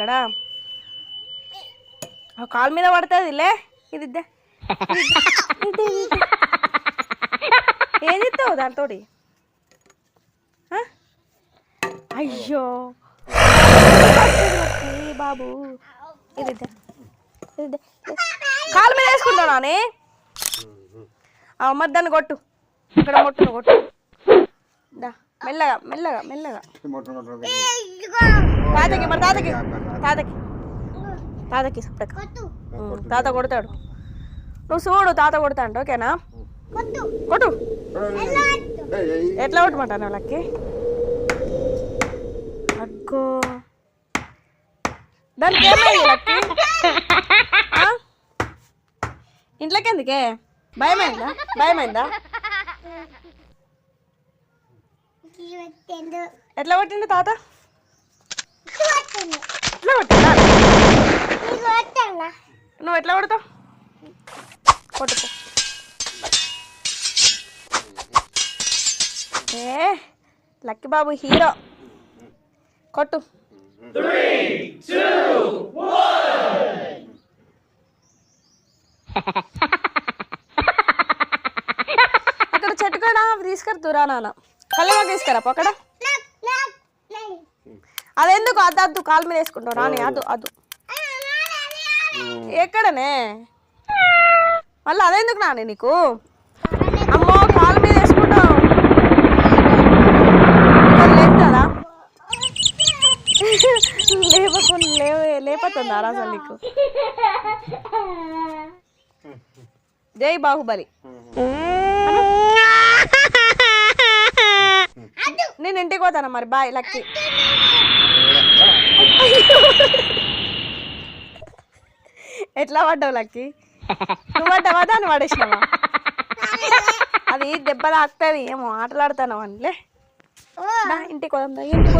ఇక్కడ. కాలు మీద పడుతుంది లే. ఇది. ఏం చెప్తావు దాంతో అయ్యో. బాబు. ఇది. కాలు మీద వేసుకుంటావు నాని. మరి దాన్ని కొట్టు. ఇక్కడ మొట్టును కొట్టు. దా మెల్లగా మెల్లగా మెల్లగా. తాతకి మరి తాతకి. తాతకి. తాతకి తాత కొడతాడు. నువ్వు చూడు తాత కొడతా అంట ఓకేనా? కొట్టు. ఎట్లా కొట్టమంటాను లక్కి అగ్గో. దానికి ఏమైంది లక్కి ఆ? ఇంట్లోకి ఎందుకే భయమైందా? భయమైందా ఎట్లా కొట్టిండు తాత? ఎట్లా కొట్టిందా నువ్వు ఎట్లా కొడతావు? కొట్టుకో. ఏ లక్కీ బాబు హీరో. కొట్టు. అక్కడ చెట్టు కాడ తీసుకెళ్తురా నాన్న? కళ్ళగా తీసుకురా పక్కడ అదెందుకు? అద్దు అద్దు కాలు మీద వేసుకుంటావు. రాని అద్దు అద్దు. ఎక్కడనే మళ్ళీ అదెందుకు నాని నీకు? అమ్మో కాలు మీద వేసుకుంటావు. లేపుతుందా లేపకుండా లేవ లేపతుందా అసలు నీకు? జై బాహుబలి. నేను ఇంటికి పోతాను మరి? Bye Lucky. ఎట్లా పడ్డావు లక్కీ? నువ్వు పడ్డావా? దాన్ని పడేసినావా? అది దెబ్బ తాకుతుంది ఏమో ఆటలాడుతాను అనిలే ఇంటికి పోదాం దా, ఇంటికి